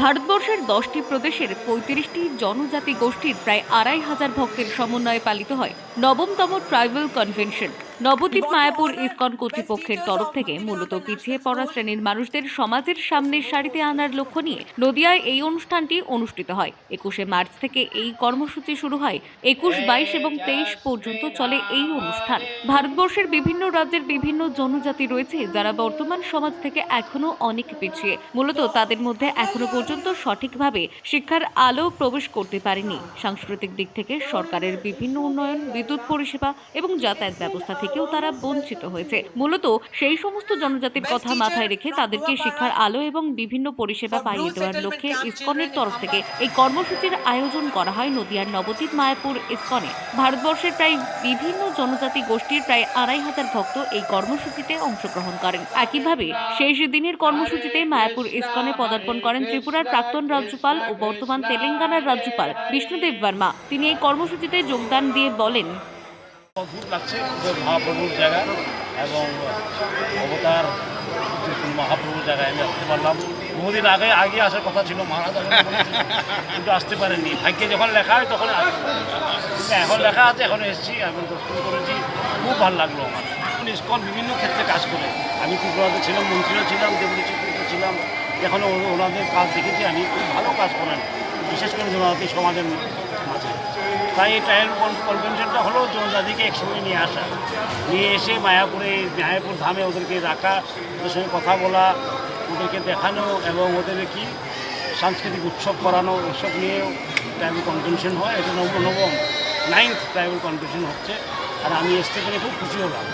ভারতবর্ষের দশটি প্রদেশের পঁয়ত্রিশটি জনজাতি গোষ্ঠীর প্রায় আড়াই হাজার ভক্তের সমন্বয়ে পালিত হয় নবমতম tribal convention. Nabadwip Mayapur ISKCON কর্তৃপক্ষের তরফ থেকে মূলত পিছিয়ে পড়া শ্রেণির মানুষদের সমাজের সামনের সারিতে আনার লক্ষ্য নিয়ে নদিয়ায় এই অনুষ্ঠানটি অনুষ্ঠিত হয়। একুশে মার্চ থেকে এই কর্মসূচি শুরু হয়। একুশ বাইশ এবং তেইশ পর্যন্ত চলে এই অনুষ্ঠান। ভারতবর্ষের বিভিন্ন রাজ্যের বিভিন্ন জনজাতি রয়েছে যারা বর্তমান সমাজ থেকে এখনও অনেক পিছিয়ে। মূলত তাদের মধ্যে এখনও পর্যন্ত সঠিকভাবে শিক্ষার আলো প্রবেশ করতে পারেনি। সাংস্কৃতিক দিক থেকে সরকারের বিভিন্ন উন্নয়ন বিদ্যুৎ পরিষেবা এবং যাতায়াত ব্যবস্থা থেকেও তারা বঞ্চিত হয়েছে। মূলত সেই সমস্ত জনজাতির কথা মাথায় রেখে তাদেরকে শিক্ষার আলো এবং বিভিন্ন পরিষেবা পাইয়ে দেওয়ার লক্ষ্যে ইসকনের তরফ থেকে এই কর্মসূচির আয়োজন করা হয় নদিয়ার নবদ্বীপ মায়াপুর ইসকনে। ভারতবর্ষের প্রায় বিভিন্ন জনজাতি গোষ্ঠীর প্রায় আড়াই হাজার ভক্ত এই কর্মসূচিতে অংশগ্রহণ করেন। একইভাবে শেষ দিনের কর্মসূচিতে মায়াপুর ইসকনে পদার্পণ করেন ত্রিপুরার প্রাক্তন রাজ্যপাল ও বর্তমান তেলেঙ্গানার রাজ্যপাল বিষ্ণুদেব বর্মা। তিনি এই কর্মসূচিতে যোগদান দিয়ে বলেন অদ্ভুত লাগছে মহাপ্রভুর জায়গা এবং অবতার মহাপ্রভুর জায়গায় আমি আসতে পারলাম। বহুদিন আগে আগে আসার কথা ছিল, মহারাজ কিন্তু আসতে পারেননি। ভাগ্যে যখন লেখা হয় তখন আসব। এখন লেখা আছে, এখন এসেছি এখন দর্শন করেছি, খুব ভালো লাগল আমার। ইস্কন বিভিন্ন ক্ষেত্রে কাজ করে। আমি ত্রিপুরাতে ছিলাম, মন্ত্রীও ছিলাম চিফ ছিলাম। এখন ওনাদের কাজ দেখেছি, আমি খুব ভালো কাজ করেন। বিশেষ করে জনজাতি সমাজের তাই এই ট্রায়াল কনভেনশনটা হলো জনজাতিকে একসঙ্গে নিয়ে আসা। নিয়ে এসে মায়াপুরে, মায়াপুর ধামে ওদেরকে রাখা, ওদের সঙ্গে কথা বলা, ওদেরকে দেখানো এবং ওদের কি সাংস্কৃতিক উৎসব করানো এসব নিয়েও ট্রাইবাল কনভেনশন হয়। এটা নব নবম নাইন্থ ট্রাইবাল কনভেনশন হচ্ছে। আর আমি এসতে পেরে খুব খুশি হলাম।